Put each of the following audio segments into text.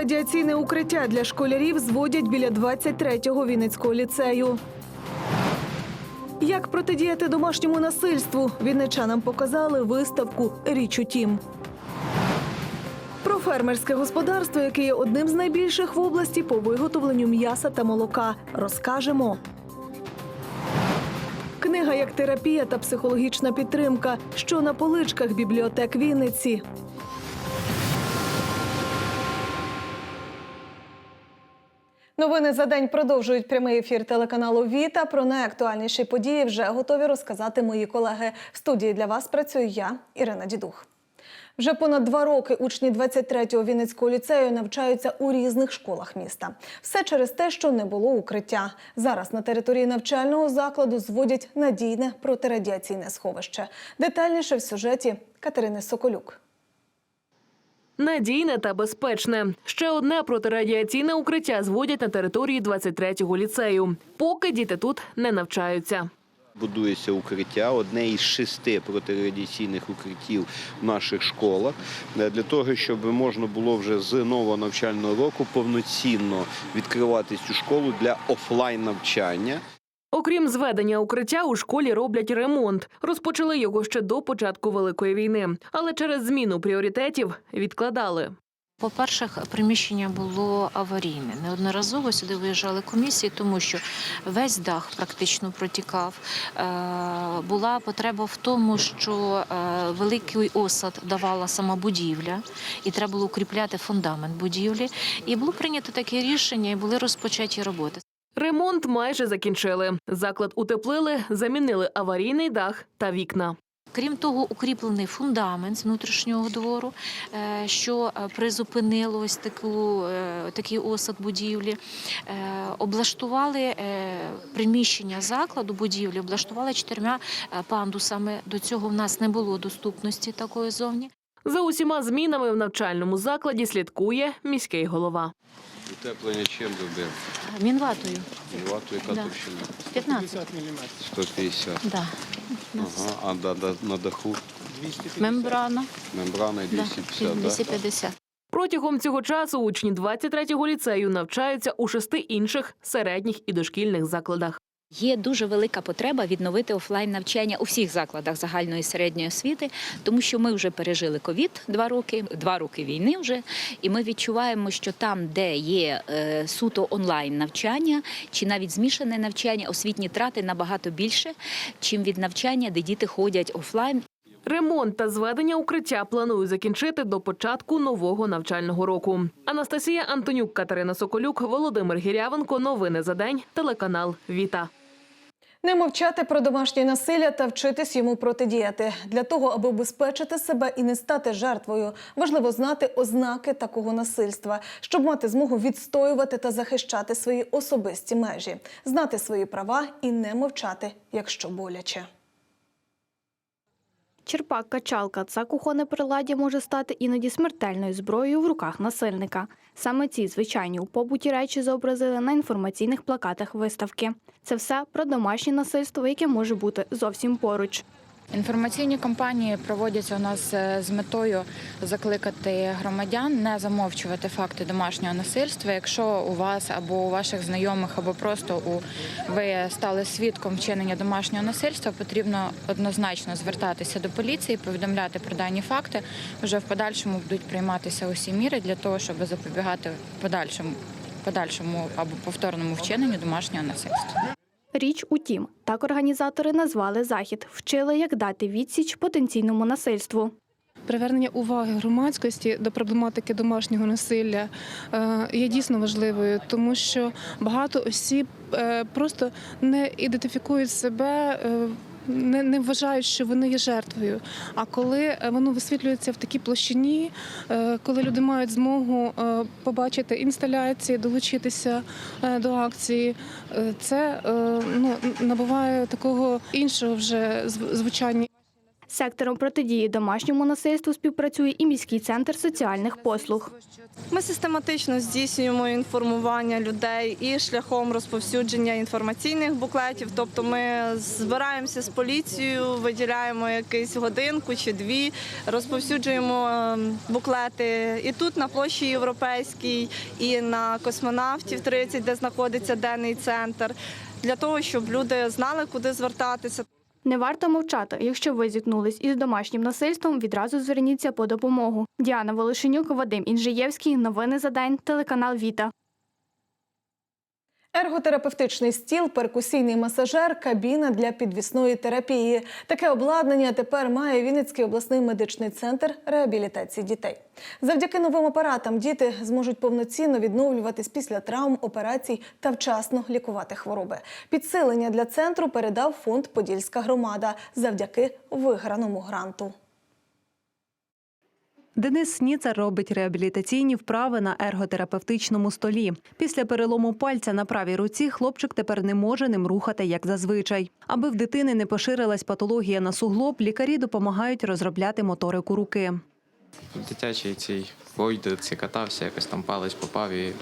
Протирадіаційне укриття для школярів зводять біля 23-го Вінницького ліцею. Як протидіяти домашньому насильству? Вінничанам показали виставку Річ у тім. Про фермерське господарство, яке є одним з найбільших в області по виготовленню м'яса та молока, розкажемо. Книга як терапія та психологічна підтримка, що на поличках бібліотек Вінниці. Новини за день продовжують прямий ефір телеканалу Віта. Про найактуальніші події вже готові розказати мої колеги. В студії для вас працюю я, Ірина Дідух. Вже понад два роки учні 23-го Вінницького ліцею навчаються у різних школах міста. Все через те, що не було укриття. Зараз на території навчального закладу зводять надійне протирадіаційне сховище. Детальніше в сюжеті Катерини Соколюк. Надійне та безпечне. Ще одне протирадіаційне укриття зводять на території 23-го ліцею. Поки діти тут не навчаються. Будується укриття, одне із шести протирадіаційних укриттів в наших школах, е, для того, щоб можна було вже з нового навчального року повноцінно відкривати цю школу для офлайн навчання. Окрім зведення укриття, у школі роблять ремонт. Розпочали його ще до початку великої війни, але через зміну пріоритетів відкладали. По-перше, приміщення було аварійне. Неодноразово сюди виїжджали комісії, тому що весь дах практично протікав. Е, Була потреба в тому, що е, великий осад давала сама будівля, і треба було укріпляти фундамент будівлі. І було прийнято таке рішення, і були розпочаті роботи. Ремонт майже закінчили. Заклад утеплили, замінили аварійний дах та вікна. Крім того, укріплений фундамент з внутрішнього двору, е, що е, призупинило ось таку, е, такий осад будівлі. Облаштували приміщення закладу будівлі, облаштували чотирма пандусами. До цього в нас не було доступності такої зовні. За усіма змінами в навчальному закладі слідкує міський голова. Утеплення чим робив? Мінватою Мінватою яка Да. товщина? 15. 150. Да. Ага. А да, да, на даху Мембрана мембрана да. 250, да? 250. Протягом цього часу учні 23-го ліцею навчаються у шести інших середніх і дошкільних закладах. Є дуже велика потреба відновити офлайн навчання у всіх закладах загальної середньої освіти, тому що ми вже пережили ковід два роки, два роки війни вже, і ми відчуваємо, що там, де є е, суто онлайн навчання чи навіть змішане навчання, освітні трати набагато більше, чим від навчання, де діти ходять офлайн Ремонт та зведення укриття планують закінчити до початку нового навчального року. Анастасія Антонюк, Катерина Соколюк, Володимир Гірявенко. Новини за день. Телеканал Віта. Не мовчати про домашнє насилля та вчитись йому протидіяти. Для того, аби обезпечити себе і не стати жертвою, важливо знати ознаки такого насильства, щоб мати змогу відстоювати та захищати свої особисті межі, знати свої права і не мовчати, якщо боляче. Черпак, качалка це кухонне приладдя може стати іноді смертельною зброєю в руках насильника. Саме ці звичайні у побуті речі зобразили на інформаційних плакатах виставки. Це все про домашнє насильство, яке може бути зовсім поруч. Інформаційні кампанії проводяться у нас е, з метою закликати громадян не замовчувати факти домашнього насильства. Якщо у вас або у ваших знайомих, або просто у ви стали свідком вчинення домашнього насильства, потрібно однозначно звертатися до поліції, повідомляти про дані факти. Вже в подальшому будуть прийматися усі міри для того, щоб запобігати подальшому подальшому або повторному вчиненню домашнього насильства. Річ у тім, так організатори назвали захід, вчили, як дати відсіч потенційному насильству. Привернення уваги громадськості до проблематики домашнього насилля е, є дійсно важливою, тому що багато осіб е, просто не ідентифікують себе. Не, не вважають, що вони є жертвою. А коли е, воно висвітлюється в такій площині, е, коли люди мають змогу е, побачити інсталяції, долучитися до акції, це ну, набуває такого іншого вже звучання. Сектором протидії домашньому насильству співпрацює і міський центр соціальних послуг. Ми систематично здійснюємо інформування людей і шляхом розповсюдження інформаційних буклетів. Тобто ми збираємося з поліцією, виділяємо якусь годинку чи дві, розповсюджуємо ем, буклети і тут на площі Європейській, і на космонавтів 30, де знаходиться денний центр, для того, щоб люди знали, куди звертатися. Не варто мовчати. Якщо ви зіткнулись із домашнім насильством, відразу зверніться по допомогу. Діана Волошенюк, Вадим Інжиєвський. Новини за день. Телеканал Віта. Ерготерапевтичний стіл, перкусійний масажер, кабіна для підвісної терапії. Таке обладнання тепер має Вінницький обласний медичний центр реабілітації дітей. Завдяки новим апаратам діти зможуть повноцінно відновлюватись після травм, операцій та вчасно лікувати хвороби. Підсилення для центру передав фонд Подільська громада завдяки виграному гранту. Денис Сніцар робить реабілітаційні вправи на ерготерапевтичному столі. Після перелому пальця на правій руці хлопчик тепер не може ним рухати як зазвичай. Аби в дитини не поширилась патологія на суглоб, лікарі допомагають розробляти моторику руки. В дитячій цій войдиці катався, якось там палець попав і.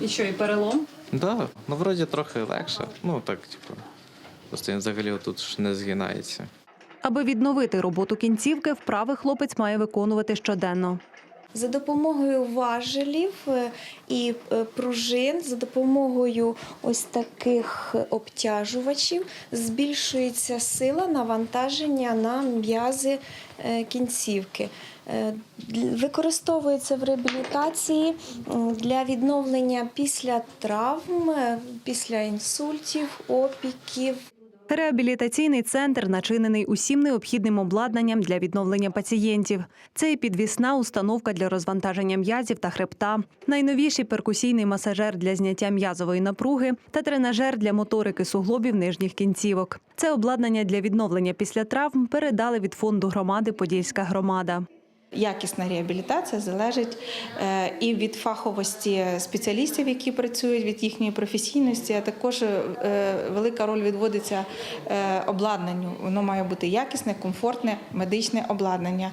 І що, і перелом? Да, ну вроді трохи легше. Ну так, типу. Просто він взагалі тут ж не згинається. Аби відновити роботу кінцівки, вправи хлопець має виконувати щоденно. За допомогою важелів е, і е, пружин, за допомогою ось таких обтяжувачів збільшується сила навантаження на м'язи е, кінцівки. Використовується в реабілітації для відновлення після травм, після інсультів, опіків. Реабілітаційний центр начинений усім необхідним обладнанням для відновлення пацієнтів. Це і підвісна установка для розвантаження м'язів та хребта, найновіший перкусійний масажер для зняття м'язової напруги та тренажер для моторики суглобів нижніх кінцівок. Це обладнання для відновлення після травм передали від фонду громади Подільська громада. Якісна реабілітація залежить е, і від фаховості спеціалістів, які працюють, від їхньої професійності, а також е, велика роль відводиться е, обладнанню. Воно має бути якісне, комфортне медичне обладнання.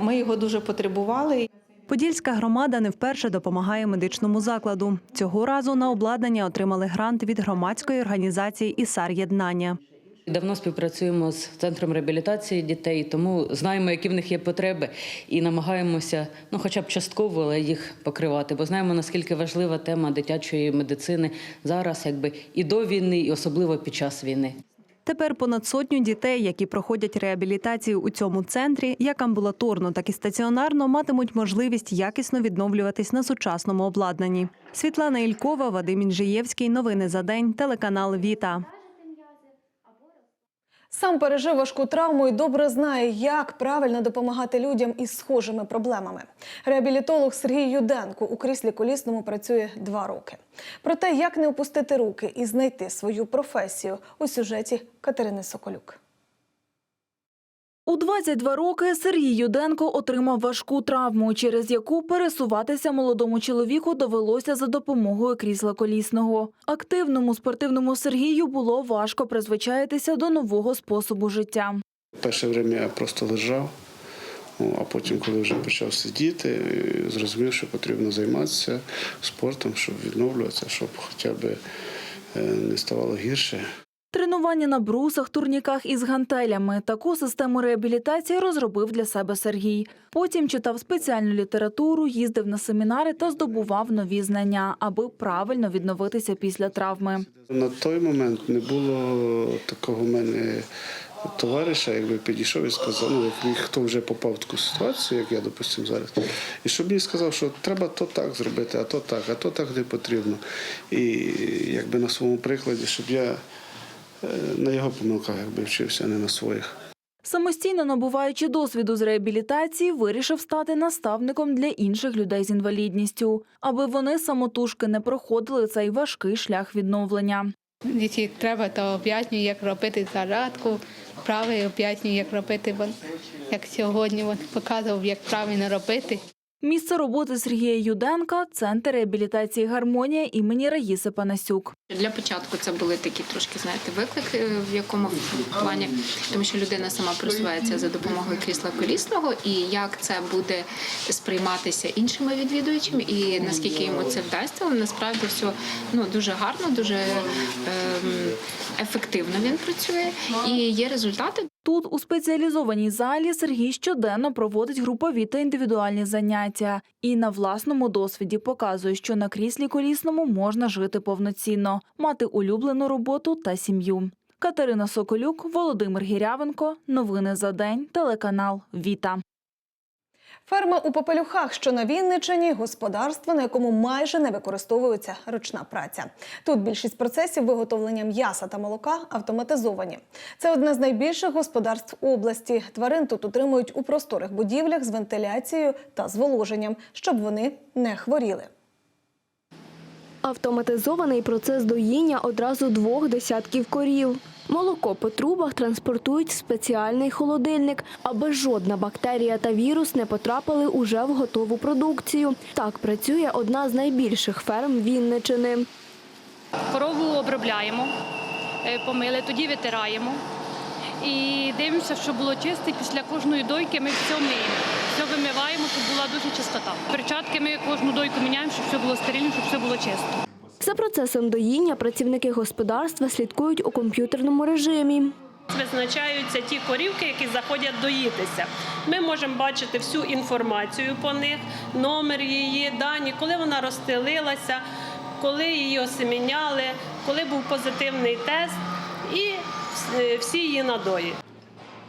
Ми його дуже потребували. Подільська громада не вперше допомагає медичному закладу. Цього разу на обладнання отримали грант від громадської організації «Ісар Єднання». Давно співпрацюємо з центром реабілітації дітей, тому знаємо, які в них є потреби, і намагаємося, ну хоча б частково, але їх покривати. Бо знаємо, наскільки важлива тема дитячої медицини зараз, якби і до війни, і особливо під час війни. Тепер понад сотню дітей, які проходять реабілітацію у цьому центрі, як амбулаторно, так і стаціонарно, матимуть можливість якісно відновлюватись на сучасному обладнанні. Світлана Ількова, Вадим Інжиєвський. Новини за день. Телеканал Віта. Сам пережив важку травму і добре знає, як правильно допомагати людям із схожими проблемами. Реабілітолог Сергій Юденко у кріслі колісному працює два роки. Про те, як не опустити руки і знайти свою професію у сюжеті Катерини Соколюк. У 22 роки Сергій Юденко отримав важку травму, через яку пересуватися молодому чоловіку довелося за допомогою крісла колісного. Активному спортивному Сергію було важко призвичаїтися до нового способу життя. Перше время я просто лежав, а потім, коли вже почав сидіти, зрозумів, що потрібно займатися спортом, щоб відновлюватися, щоб хоча б е, не ставало гірше. Тренування на брусах, турніках із гантелями. Таку систему реабілітації розробив для себе Сергій. Потім читав спеціальну літературу, їздив на семінари та здобував нові знання, аби правильно відновитися після травми. На той момент не було такого в мене товариша, якби підійшов і сказав, ну, як хто вже попав в таку ситуацію, як я, допустимо, зараз, і щоб мені сказав, що треба то так зробити, а то так, а то так не потрібно. І якби на своєму прикладі, щоб я на його помилках якби вчився, а не на своїх. Самостійно набуваючи досвіду з реабілітації, вирішив стати наставником для інших людей з інвалідністю, аби вони самотужки не проходили цей важкий шлях відновлення. Якщо треба, то об'яснюю, як робити зарядку, вправи об'яснюю, як робити, вон, як сьогодні він показував, як правильно робити. Місце роботи Сергія Юденка центр реабілітації гармонія імені Раїси Панасюк. Для початку це були такі трошки, знаєте, виклики в якому плані, тому що людина сама просувається за допомогою крісла колісного, і як це буде сприйматися іншими відвідувачами, і наскільки йому це вдасться, але насправді все ну дуже гарно, дуже ем, ефективно він працює, і є результати. Тут у спеціалізованій залі Сергій щоденно проводить групові та індивідуальні заняття і на власному досвіді показує, що на кріслі колісному можна жити повноцінно, мати улюблену роботу та сім'ю. Катерина Соколюк, Володимир Гірявенко. Новини за день. Телеканал Віта. Ферма у Попелюхах, що на Вінничині, господарство, на якому майже не використовується ручна праця. Тут більшість процесів виготовлення м'яса та молока автоматизовані. Це одне з найбільших господарств області. Тварин тут утримують у просторих будівлях з вентиляцією та зволоженням, щоб вони не хворіли. Автоматизований процес доїння одразу двох десятків корів. Молоко по трубах транспортують в спеціальний холодильник, аби жодна бактерія та вірус не потрапили уже в готову продукцію. Так працює одна з найбільших ферм Вінничини. Корову обробляємо, е, помили, тоді витираємо. І дивимося, щоб було чисте. Після кожної дойки ми все миємо. Все вимиваємо, щоб була дуже чистота. Перчатки ми кожну дойку міняємо, щоб все було стерильно, щоб все було чисто. За процесом доїння працівники господарства слідкують у комп'ютерному режимі. Визначаються ті корівки, які заходять доїтися. Ми можемо бачити всю інформацію по них, номер її, дані, коли вона розстелилася, коли її осеміняли, коли був позитивний тест і е, всі її надої.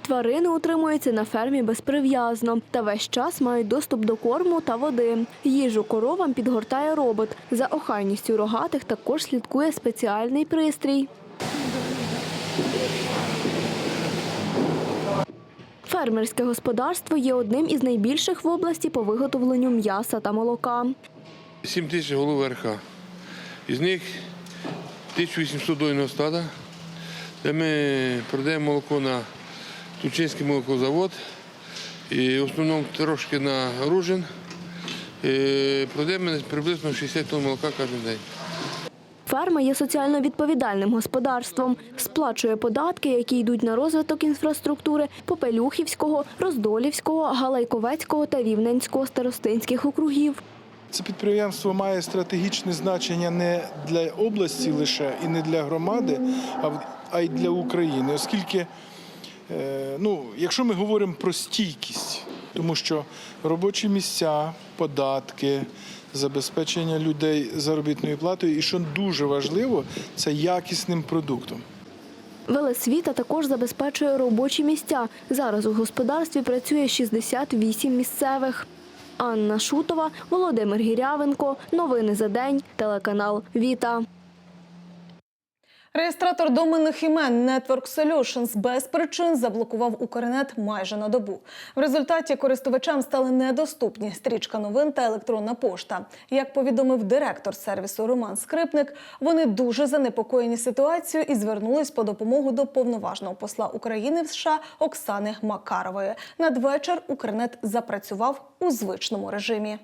Тварини утримуються на фермі безприв'язно та весь час мають доступ до корму та води. Їжу коровам підгортає робот. За охайністю рогатих також слідкує спеціальний пристрій. Фермерське господарство є одним із найбільших в області по виготовленню м'яса та молока. 7 тисяч голов РХ. Із них 1800 дойного стада, де ми продаємо молоко на Тучинський молокозавод, і в основному трошки на Ружин. Продаємо приблизно 60 тонн молока кожен день. Ферма є соціально відповідальним господарством, сплачує податки, які йдуть на розвиток інфраструктури Попелюхівського, Роздолівського, Галайковецького та Рівненського старостинських округів. Це підприємство має стратегічне значення не для області лише і не для громади, а в- а й для України, оскільки, ну, якщо ми говоримо про стійкість, тому що робочі місця, податки, забезпечення людей заробітною платою, і що дуже важливо, це якісним продуктом. Велесвіта також забезпечує робочі місця. Зараз у господарстві працює 68 місцевих. Анна Шутова, Володимир Гірявенко. Новини за день. Телеканал Віта. Реєстратор доменних імен Network Solutions без причин заблокував Укрнет майже на добу. В результаті користувачам стали недоступні стрічка новин та електронна пошта. Як повідомив директор сервісу Роман Скрипник, вони дуже занепокоєні ситуацією і звернулись по допомогу до повноважного посла України в США Оксани Макарової. Надвечір Укрнет запрацював у звичному режимі.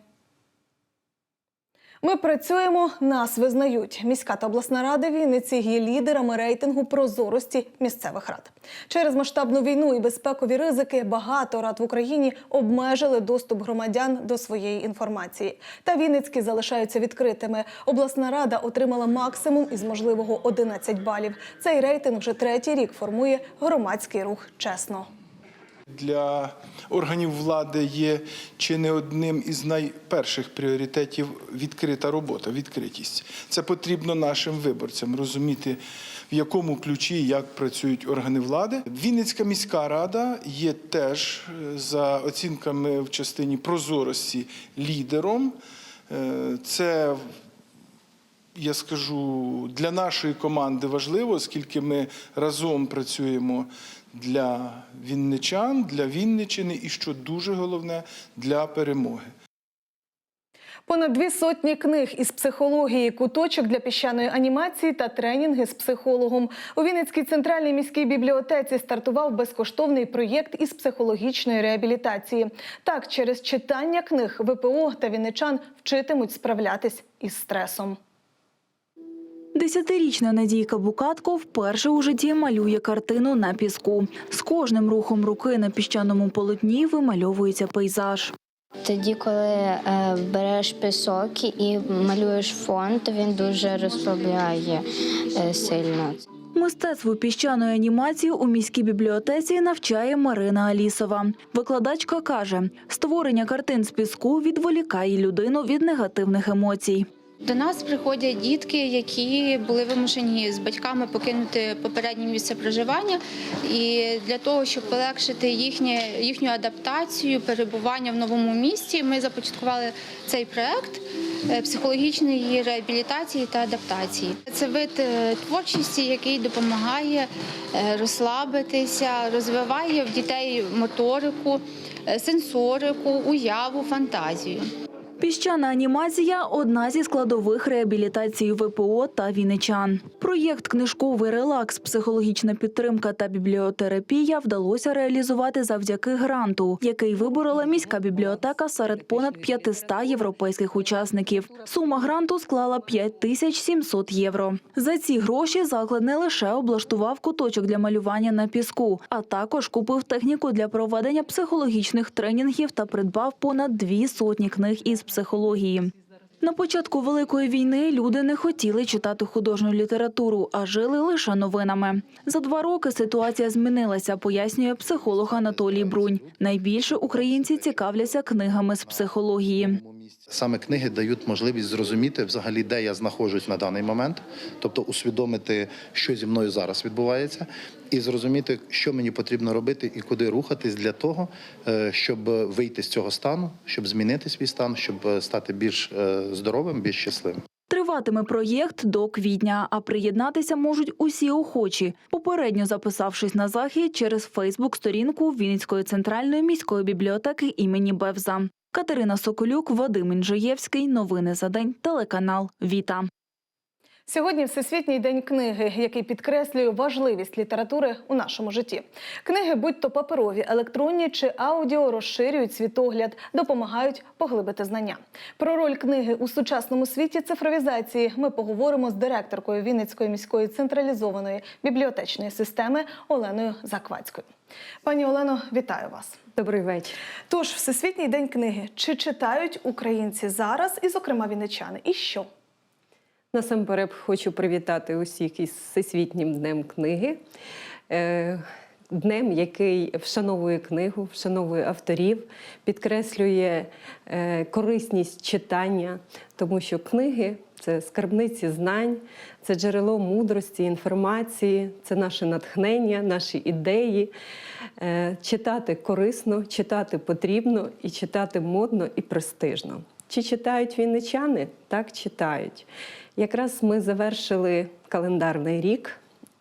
Ми працюємо, нас визнають. Міська та обласна ради Вінниці є лідерами рейтингу прозорості місцевих рад. Через масштабну війну і безпекові ризики багато рад в Україні обмежили доступ громадян до своєї інформації. Та Вінницькі залишаються відкритими. Обласна рада отримала максимум із можливого 11 балів. Цей рейтинг вже третій рік формує громадський рух чесно. Для органів влади є чи не одним із найперших пріоритетів відкрита робота, відкритість. Це потрібно нашим виборцям розуміти, в якому ключі як працюють органи влади. Вінницька міська рада є теж е, за оцінками в частині прозорості лідером. Е, Це я скажу, для нашої команди важливо, оскільки ми разом працюємо для вінничан, для Вінничини і, що дуже головне, для перемоги. Понад дві сотні книг із психології, куточок для піщаної анімації та тренінги з психологом. У Вінницькій центральній міській бібліотеці стартував безкоштовний проєкт із психологічної реабілітації. Так, через читання книг ВПО та вінничан вчитимуть справлятись із стресом. Десятирічна Надійка Букатко вперше у житті малює картину на піску. З кожним рухом руки на піщаному полотні вимальовується пейзаж. Тоді, коли е, береш пісок і малюєш фон, то він дуже розслабляє е, сильно. Мистецтву піщаної анімації у міській бібліотеці навчає Марина Алісова. Викладачка каже, створення картин з піску відволікає людину від негативних емоцій. До нас приходять дітки, які були вимушені з батьками покинути попереднє місце проживання, і для того, щоб полегшити їхнє, їхню адаптацію, перебування в новому місті, ми започаткували цей проект е, психологічної реабілітації та адаптації. Це вид е, творчості, який допомагає е, розслабитися, розвиває в дітей моторику, сенсорику, уяву, фантазію. Піщана анімація одна зі складових реабілітації ВПО та віничан. Проєкт Книжковий релакс, психологічна підтримка та бібліотерапія вдалося реалізувати завдяки гранту, який виборола міська бібліотека серед понад 500 європейських учасників. Сума гранту склала 5700 євро. За ці гроші заклад не лише облаштував куточок для малювання на піску, а також купив техніку для проведення психологічних тренінгів та придбав понад дві сотні книг із психології. На початку великої війни люди не хотіли читати художню літературу, а жили лише новинами. За два роки ситуація змінилася, пояснює психолог Анатолій Брунь. Найбільше українці цікавляться книгами з психології. Саме книги дають можливість зрозуміти взагалі, де я знаходжусь на даний момент, тобто усвідомити, що зі мною зараз відбувається, і зрозуміти, що мені потрібно робити і куди рухатись для того, е, щоб вийти з цього стану, щоб змінити свій стан, щоб е, стати більш е, здоровим, більш щасливим. Триватиме проєкт до квітня, а приєднатися можуть усі охочі, попередньо записавшись на захід через Фейсбук-сторінку Вінницької центральної міської бібліотеки імені Бевза. Катерина Соколюк, Вадим Інжиєвський. Новини за день. Телеканал Віта. Сьогодні Всесвітній день книги, який підкреслює важливість літератури у нашому житті. Книги, будь то паперові, електронні чи аудіо, розширюють світогляд, допомагають поглибити знання. Про роль книги у сучасному світі цифровізації ми поговоримо з директоркою Вінницької міської централізованої бібліотечної системи Оленою Заквацькою. Пані Олено, вітаю вас. Добрий вечір. Тож, Всесвітній день книги. Чи читають українці зараз, і, зокрема, вінничани? І що? Насамперед хочу привітати усіх із Всесвітнім днем книги. Е, Днем, який вшановує книгу, вшановує авторів, підкреслює е, корисність читання, тому що книги це скарбниці знань, це джерело мудрості, інформації, це наше натхнення, наші ідеї. Е, Читати корисно, читати потрібно і читати модно і престижно. Чи читають вінничани? Так читають. Якраз ми завершили календарний рік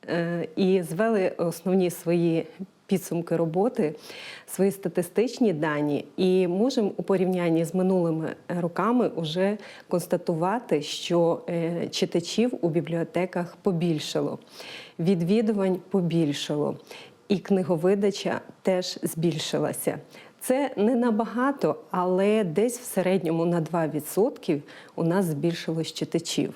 е, і звели основні свої підсумки роботи, свої статистичні дані, і можемо у порівнянні з минулими роками вже констатувати, що е, читачів у бібліотеках побільшало, відвідувань побільшало, і книговидача теж збільшилася. Це не набагато, але десь в середньому на 2% у нас збільшилось читачів.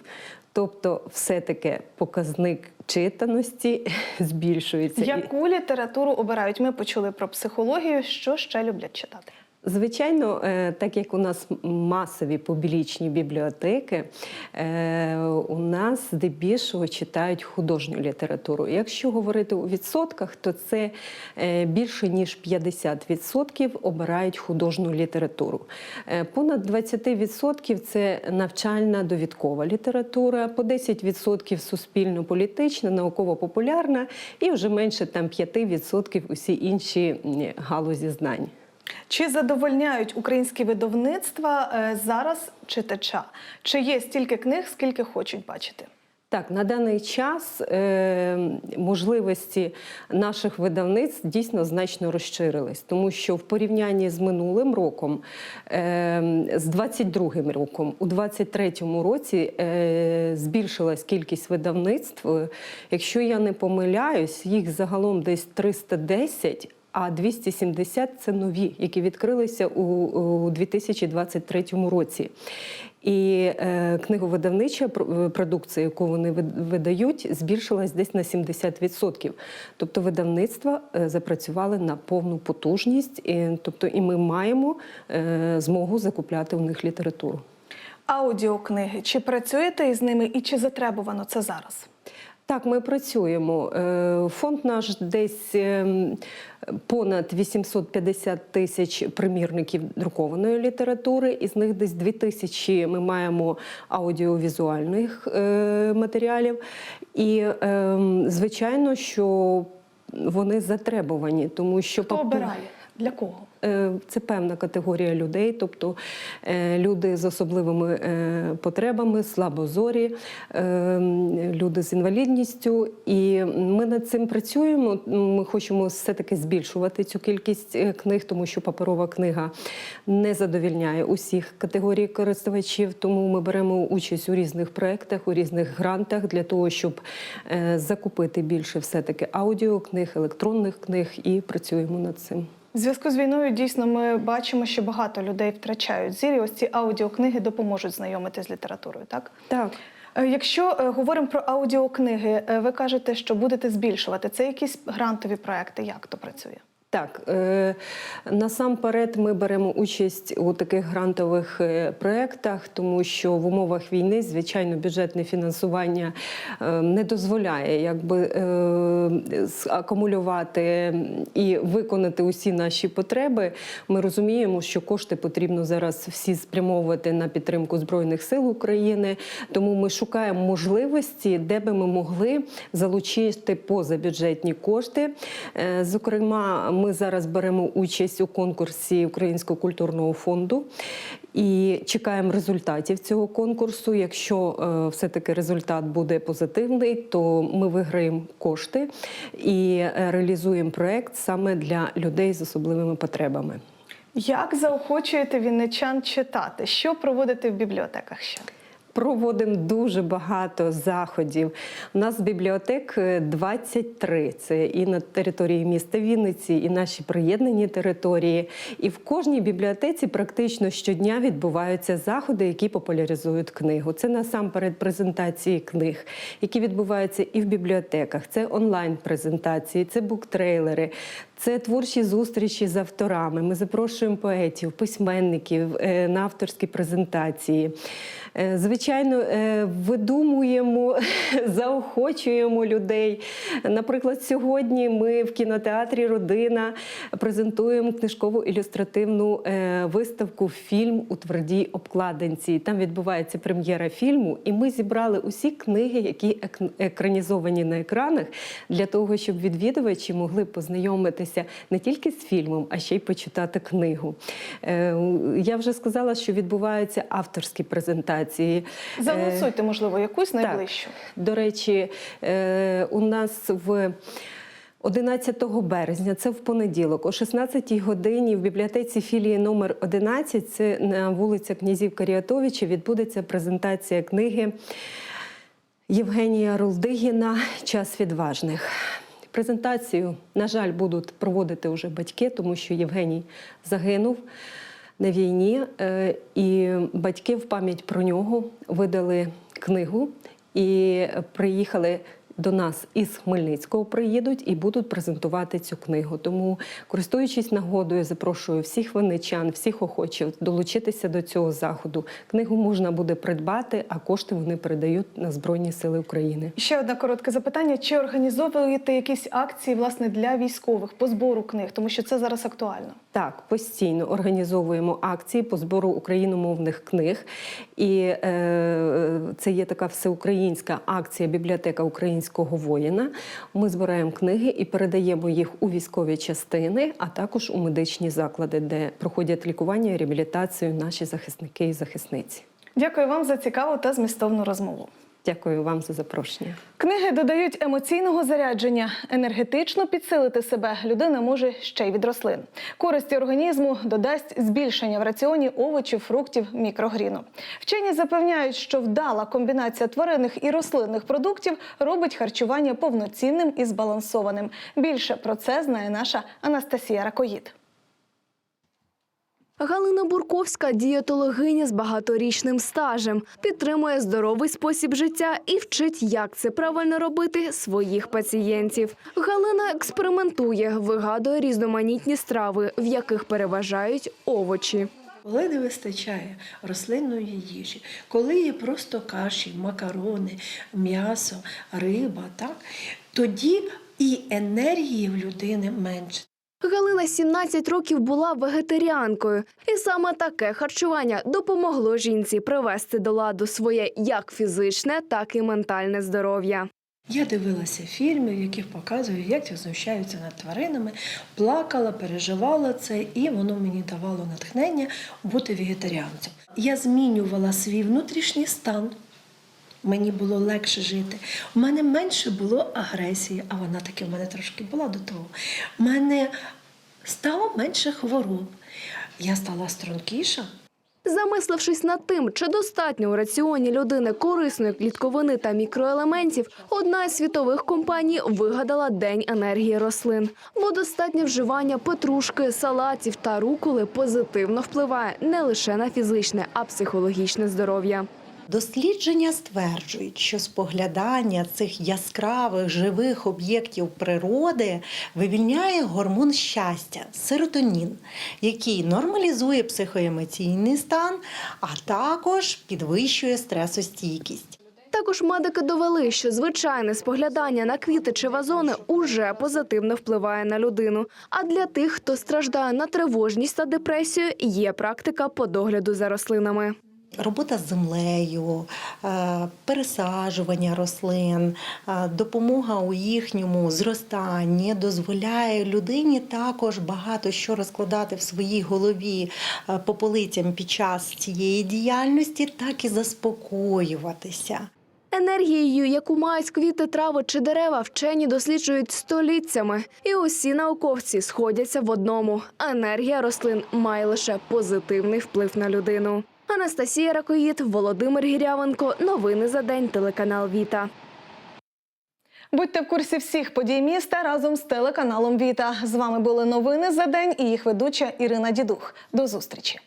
Тобто, все-таки показник читаності збільшується. Яку літературу обирають? Ми почули про психологію. Що ще люблять читати? Звичайно, е, так як у нас масові публічні бібліотеки, е, у нас здебільшого читають художню літературу. Якщо говорити у відсотках, то це е, більше ніж 50% обирають художню літературу. Понад 20% це навчальна довідкова література, по 10% суспільно-політична, науково-популярна, і вже менше там 5% усі інші галузі знань. Чи задовольняють українські видавництва е, зараз читача? Чи є стільки книг, скільки хочуть бачити? Так, на даний час е, можливості наших видавництв дійсно значно розширились, тому що в порівнянні з минулим роком, е, з 22-м роком, у 23-му році е, збільшилась кількість видавництв. Е, Якщо я не помиляюсь, їх загалом десь 310, а 270 – це нові, які відкрилися у, у 2023 році. І е, книговидавнича пр- продукція, яку вони вид- видають, збільшилась десь на 70%. Тобто видавництва е, запрацювали на повну потужність, і, тобто, і ми маємо е, змогу закупляти у них літературу. Аудіокниги. Чи працюєте із ними і чи затребувано це зараз? Так, ми працюємо. Е, Фонд наш десь ем, понад 850 тисяч примірників друкованої літератури. Із них десь 2 тисячі ми маємо аудіовізуальних е, матеріалів. І, ем, звичайно, що вони затребувані, тому що Хто обирає? Для кого? Е, Це певна категорія людей, тобто е, люди з особливими е, потребами, слабозорі, люди з інвалідністю. І ми над цим працюємо. Ми хочемо все-таки збільшувати цю кількість книг, тому що паперова книга не задовільняє усіх категорій користувачів. Тому ми беремо участь у різних проєктах, у різних грантах для того, щоб закупити більше все-таки аудіокниг, електронних книг і працюємо над цим. В зв'язку з війною дійсно ми бачимо, що багато людей втрачають зір. і Ось ці аудіокниги допоможуть знайомити з літературою, так? Так. Е, Якщо е, говоримо про аудіокниги, е, ви кажете, що будете збільшувати. Це якісь грантові проекти? Як то працює? Так, е, насамперед ми беремо участь у таких грантових е, проєктах, тому що в умовах війни, звичайно, бюджетне фінансування е, не дозволяє якби, акумулювати і виконати усі наші потреби. Ми розуміємо, що кошти потрібно зараз всі спрямовувати на підтримку Збройних сил України, тому ми шукаємо можливості, де би ми могли залучити позабюджетні кошти. Зокрема, ми зараз беремо участь у конкурсі Українського культурного фонду і чекаємо результатів цього конкурсу. Якщо е, все-таки результат буде позитивний, то ми виграємо кошти і е, реалізуємо проект саме для людей з особливими потребами. Як заохочуєте вінничан читати? Що проводите в бібліотеках ще? Проводимо дуже багато заходів. У нас бібліотек е, 23. Це і на території міста Вінниці, і наші приєднані території. І в кожній бібліотеці практично щодня відбуваються заходи, які популяризують книгу. Це насамперед презентації книг, які відбуваються і в бібліотеках. Це онлайн-презентації, це буктрейлери. Це творчі зустрічі з авторами. Ми запрошуємо поетів, письменників е, на авторські презентації. Е, Звичайно, е, видумуємо, заохочуємо людей. Наприклад, сьогодні ми в кінотеатрі Родина презентуємо книжкову ілюстративну виставку Фільм у твердій обкладинці. Там відбувається прем'єра фільму, і ми зібрали усі книги, які ек- екранізовані на екранах, для того, щоб відвідувачі могли познайомитися не тільки з фільмом, а ще й почитати книгу. Е, Я вже сказала, що відбуваються авторські презентації. Е, Заголосуйте, можливо, якусь так. найближчу. До речі, е, у нас в 11 березня, це в понеділок, о 16 годині в бібліотеці філії номер 11, це на вулиця князів Каріатовича, відбудеться презентація книги Євгенія Рулдигіна Час відважних. Презентацію, на жаль, будуть проводити вже батьки, тому що Євгеній загинув на війні, е, і батьки в пам'ять про нього видали книгу і приїхали. До нас із Хмельницького приїдуть і будуть презентувати цю книгу. Тому, користуючись нагодою, запрошую всіх винничан, всіх охочих долучитися до цього заходу. Книгу можна буде придбати, а кошти вони передають на Збройні Сили України. Ще одне коротке запитання: чи організовуєте якісь акції власне для військових по збору книг, тому що це зараз актуально? Так, постійно організовуємо акції по збору україномовних книг. І е, це є така всеукраїнська акція Бібліотека українського воїна. Ми збираємо книги і передаємо їх у військові частини, а також у медичні заклади, де проходять лікування і реабілітацію наші захисники і захисниці. Дякую вам за цікаву та змістовну розмову. Дякую вам за запрошення. Книги додають емоційного зарядження. Енергетично підсилити себе людина може ще й від рослин. Користі організму додасть збільшення в раціоні овочів, фруктів, мікрогріну. Вчені запевняють, що вдала комбінація тваринних і рослинних продуктів робить харчування повноцінним і збалансованим. Більше про це знає наша Анастасія Ракоїд. Галина Бурковська дієтологиня з багаторічним стажем, підтримує здоровий спосіб життя і вчить, як це правильно робити своїх пацієнтів. Галина експериментує, вигадує різноманітні страви, в яких переважають овочі. Коли не вистачає рослинної їжі, коли є просто каші, макарони, м'ясо, риба, так, тоді і енергії в людини менше. Галина 17 років була вегетаріанкою, і саме таке харчування допомогло жінці привести до ладу своє як фізичне, так і ментальне здоров'я. Я дивилася фільми, в яких показують, як знущаються над тваринами, плакала, переживала це, і воно мені давало натхнення бути вегетаріанцем. Я змінювала свій внутрішній стан. Мені було легше жити. У мене менше було агресії, а вона таки в мене трошки була до того. У мене стало менше хвороб. Я стала стрункіша. Замислившись над тим, чи достатньо у раціоні людини корисної клітковини та мікроелементів, одна із світових компаній вигадала День енергії рослин. Бо достатнє вживання петрушки, салатів та руколи позитивно впливає не лише на фізичне, а психологічне здоров'я. Дослідження стверджують, що споглядання цих яскравих живих об'єктів природи вивільняє гормон щастя серотонін, який нормалізує психоемоційний стан, а також підвищує стресостійкість. Також медики довели, що звичайне споглядання на квіти чи вазони уже позитивно впливає на людину. А для тих, хто страждає на тривожність та депресію, є практика по догляду за рослинами. Робота з землею, е, пересаджування рослин, е, допомога у їхньому зростанні дозволяє людині також багато що розкладати в своїй голові е, по полицям під час цієї діяльності, так і заспокоюватися. Енергією, яку мають квіти, трави чи дерева, вчені досліджують століттями. І усі науковці сходяться в одному: енергія рослин має лише позитивний вплив на людину. Анастасія Ракоїд, Володимир Гірявенко. Новини за день. Телеканал Віта. Будьте в курсі всіх подій міста разом з телеканалом Віта. З вами були новини за день і їх ведуча Ірина Дідух. До зустрічі.